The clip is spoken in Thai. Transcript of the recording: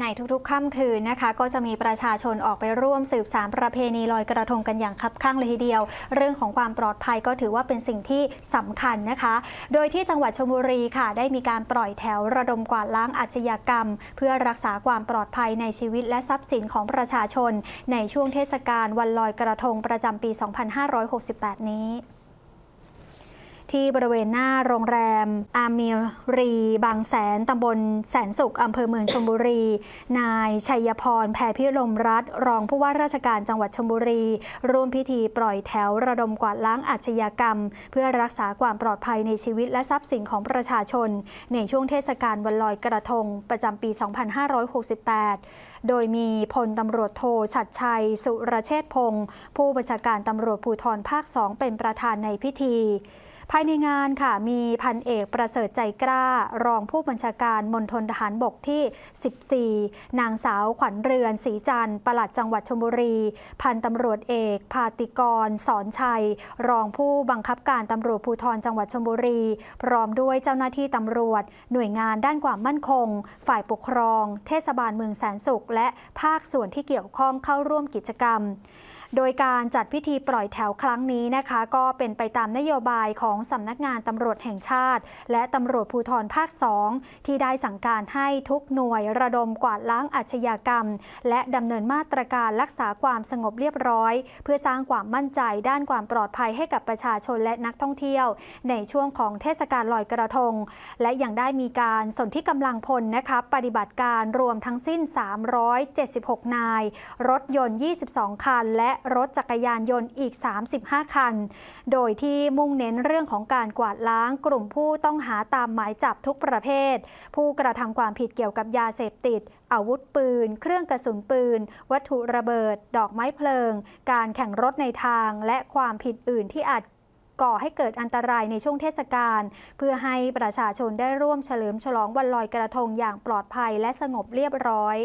ในทุกๆ ค่ำคืนนะคะ ก็จะมีประชาชนออกไปร่วมสืบสารประเพณีลอยกระทงกันอย่างคับข้างเลยทีเดียว เรื่องของความปลอดภัยก็ถือว่าเป็นสิ่งที่สำคัญนะคะ โดยที่จังหวัดชลบุรีค่ะ ได้มีการปล่อยแถวระดมกวาดล้างอาชญากรรม เพื่อรักษาความปลอดภัยในชีวิตและทรัพย์สินของประชาชน ในช่วงเทศกาลวันลอยกระทงประจำปี 2568 นี้ ที่บริเวณหน้าโรงแรมอามีรี บางแสนตำบลแสนสุขอำเภอเมืองชลบุรี นายชัยพรแพรพิรมรัตน์รองผู้ว่าราชการจังหวัดชลบุรี ร่วมพิธีปล่อยแถวระดมกวาดล้างอาชญากรรม เพื่อรักษาความปลอดภัยในชีวิตและทรัพย์สินของประชาชน ในช่วงเทศกาลวันลอยกระทง ประจำปี 2568โดยมีพลตำรวจโทชัดชัย สุรเชษพงศ์ผู้บัญชาการตำรวจภูธรภาค 2 เป็นประธานในพิธี ภายในงานค่ะมีพันเอกประเสริฐใจกล้า รองผู้บัญชาการมณฑลทหารบกที่ 14 นางสาวขวัญเรือนศรีจันทร์ปลัดจังหวัดชลบุรี พันตำรวจเอกพาติกร สอนชัย รองผู้บังคับการตำรวจภูธรจังหวัดชลบุรี พร้อมด้วยเจ้าหน้าที่ตำรวจ หน่วยงานด้านความมั่นคง ฝ่ายปกครอง เทศบาลเมืองแสนสุข และภาคส่วนที่เกี่ยวข้องเข้าร่วมกิจกรรม โดยการจัดพิธีปล่อยแถวครั้งนี้นะคะ ก็เป็นไปตามนโยบายของสำนักงานตำรวจแห่งชาติ และตำรวจภูธรภาค 2 ที่ได้สั่งการให้ทุกหน่วยระดมกวาดล้างอาชญากรรม และดำเนินมาตรการรักษาความสงบเรียบร้อย เพื่อสร้างความมั่นใจด้านความปลอดภัยให้กับประชาชนและนักท่องเที่ยว ในช่วงของเทศกาลลอยกระทง และยังได้มีการสนที่กำลังพลนะคะปฏิบัติการรวมทั้งสิ้น 376 นาย รถยนต์ 22 คัน และรถจักรยานยนต์อีก 35 คัน โดยที่มุ่งเน้นเรื่องรื่องของการกวาดล้างกลุ่มผู้ต้องหาตามหมายจับทุกประเภท ผู้กระทำความผิดเกี่ยวกับยาเสพติด อาวุธปืน เครื่องกระสุนปืน วัตถุระเบิด ดอกไม้เพลิง การแข่งรถในทาง และความผิดอื่นที่อาจก่อให้เกิดอันตรายในช่วงเทศกาลเพื่อให้ประชาชนได้ร่วมเฉลิมฉลองวันลอยกระทงอย่างปลอดภัยและสงบเรียบร้อย